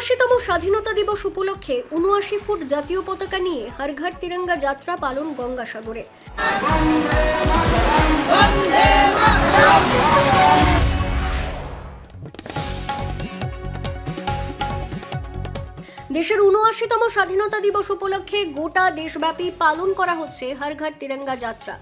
উনআশিতম স্বাধীনতা দিবস উপলক্ষে উনআশি ফুট জাতীয় পতাকা নিয়ে হর ঘর তিরঙ্গা যাত্রা পালন গঙ্গাসাগরে। দেশের উনআশিতম স্বাধীনতা দিবস উপলক্ষে গোটা দেশব্যাপী পালন করা হচ্ছে হর ঘর তিরঙ্গা যাত্রা।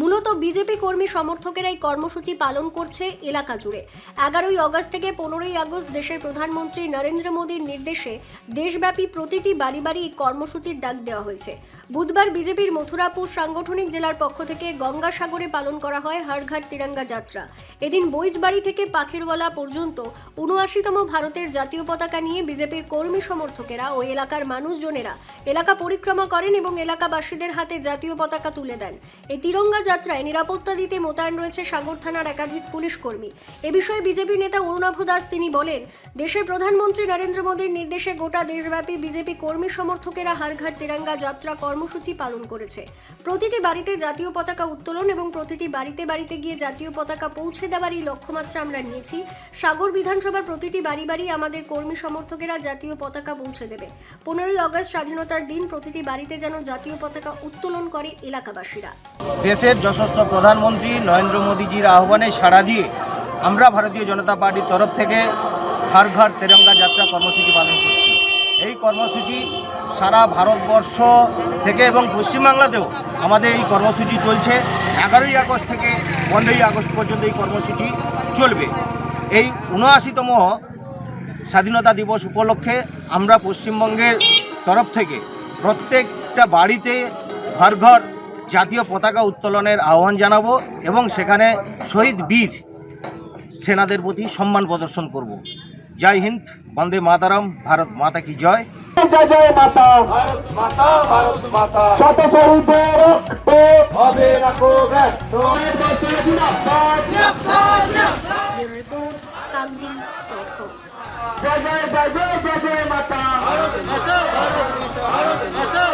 মূলত বিজেপি কর্মী সমর্থকেরা এই কর্মসূচি পালন করছে এলাকা জুড়ে। এগারোই আগস্ট থেকে পনেরোই আগস্ট দেশের প্রধানমন্ত্রী নরেন্দ্র মোদীর নির্দেশে দেশব্যাপী প্রতিটি বাড়ি বাড়ি এই কর্মসূচির ডাক দেওয়া হয়েছে। বুধবার বিজেপির মথুরাপুর সাংগঠনিক জেলার পক্ষ থেকে গঙ্গাসাগরে পালন করা হয় হরঘাট তিরঙ্গা যাত্রা। এদিন বৈজবাড়ি থেকে পাখিরওয়ালা পর্যন্ত উনআশিতম ভারতের জাতীয় পতাকা নিয়ে বিজেপির কর্মী সমর্থকেরা ও এলাকার মানুষজনেরা এলাকা পরিক্রমা করেন এবং এলাকাবাসীদের হাতে জাতীয় পতাকা তুলে দেন। এই তিরঙ্গা যাত্রায় নিরাপত্তা দিতে মোতায়েন রয়েছে সাগর থানার একাধিক পুলিশ কর্মী। এ বিষয়ে বিজেপি নেতা অরুণাভ দাস তিনি বলেন, দেশের প্রধানমন্ত্রী নরেন্দ্র মোদীর নির্দেশে গোটা দেশব্যাপী বিজেপি কর্মী সমর্থকেরা হারঘাট তিরঙ্গা যাত্রা কর্মসূচি পালন করেছে। প্রতিটি বাড়িতে জাতীয় পতাকা উত্তোলন এবং প্রতিটি বাড়িতে বাড়িতে গিয়ে জাতীয় পতাকা পৌঁছে দেওয়ার এই লক্ষ্যমাত্রা আমরা নিয়েছি। সাগর বিধানসভার প্রতিটি বাড়ি বাড়ি আমাদের কর্মী সমর্থকেরা জাতীয় পতাকা পৌঁছে দেবে। পনেরোই আগস্ট স্বাধীনতার দিন প্রতিটি বাড়িতে যেন জাতীয় পতাকা উত্তোলন করে এলাকাবাসীরা। দেশের যশস্ব প্রধানমন্ত্রী নরেন্দ্র মোদীজির আহ্বানে সাড়া দিয়ে আমরা ভারতীয় জনতা পার্টির তরফ থেকে ঘর ঘর তেরঙ্গা যাত্রা কর্মসূচি পালন করছি। এই কর্মসূচি সারা ভারতবর্ষ থেকে এবং পশ্চিমবাংলাতেও আমাদের এই কর্মসূচি চলছে। এগারোই আগস্ট থেকে পনেরোই আগস্ট পর্যন্ত এই কর্মসূচি চলবে। এই উনআশিতম স্বাধীনতা দিবস উপলক্ষে আমরা পশ্চিমবঙ্গের তরফ থেকে প্রত্যেকটা বাড়িতে ঘর ঘর জাতীয় পতাকা উত্তোলনের আহ্বান জানাব এবং সেখানে শহীদ বীর সেনাদের প্রতি সম্মান প্রদর্শন করব। জয় হিন্দ বন্দে মাতারাম ভারত মাতা কি জয়। জয় জয় মাতা। শত শহীদের রক্তে হবে না কো ব্যর্থ রিপোর্ট কাকদি ডট কম জয় জয় জয় জয় জয় জয় মাতা। বন্দে